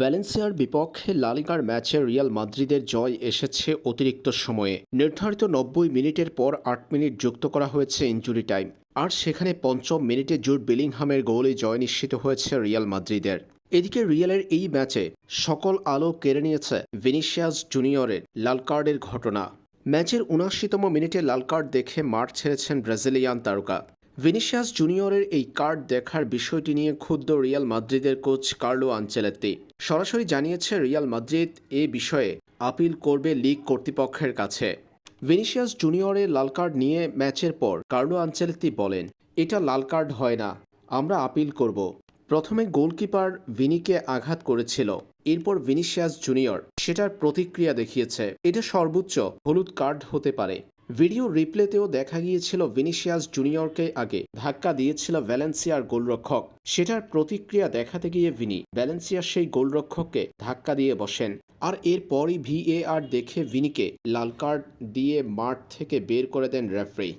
ভ্যালেন্সিয়ার বিপক্ষে লালিগার ম্যাচে রিয়াল মাদ্রিদের জয় এসেছে অতিরিক্ত সময়ে। নির্ধারিত নব্বই মিনিটের পর আট মিনিট যুক্ত করা হয়েছে ইঞ্জুরি টাইম। আর সেখানে পঞ্চম মিনিটে জুট বিলিংহামের গোলে জয় নিশ্চিত হয়েছে রিয়াল মাদ্রিদের। এদিকে রিয়ালের এই ম্যাচে সকল আলো কেড়ে নিয়েছে ভিনিসিয়াস জুনিয়রের লাল কার্ডের ঘটনা। ম্যাচের উনআশিতম মিনিটে লাল কার্ড দেখে মাঠ ছেড়েছেন ব্রাজিলিয়ান তারকা। ভিনিসিয়াস জুনিয়রের এই কার্ড দেখার বিষয়টি নিয়ে ক্ষুব্ধ রিয়াল মাদ্রিদের কোচ কার্লো আঞ্চেলেত্তি সরাসরি জানিয়েছে রিয়াল মাদ্রিদ এ বিষয়ে আপিল করবে লিগ কর্তৃপক্ষের কাছে। ভিনিসিয়াস জুনিয়রের লাল কার্ড নিয়ে ম্যাচের পর কার্লো আঞ্চেলেত্তি বলেন, এটা লাল কার্ড হয় না, আমরা আপিল করব। প্রথমে গোলকিপার ভিনিকে আঘাত করেছিল, এরপর ভিনিসিয়াস জুনিয়র সেটার প্রতিক্রিয়া দেখিয়েছে। এটা সর্বোচ্চ হলুদ কার্ড হতে পারে। ভিডিও রিপ্লেতেও দেখা গিয়েছিল ভিনিসিয়াস জুনিয়রকে আগে ধাক্কা দিয়েছিল ভ্যালেন্সিয়ার গোলরক্ষক। সেটার প্রতিক্রিয়া দেখাতে গিয়ে ভিনি ভ্যালেন্সিয়ার সেই গোলরক্ষককে ধাক্কা দিয়ে বসেন। আর এরপরই ভিএআর দেখে ভিনিকে লাল কার্ড দিয়ে মাঠ থেকে বের করে দেন রেফারি।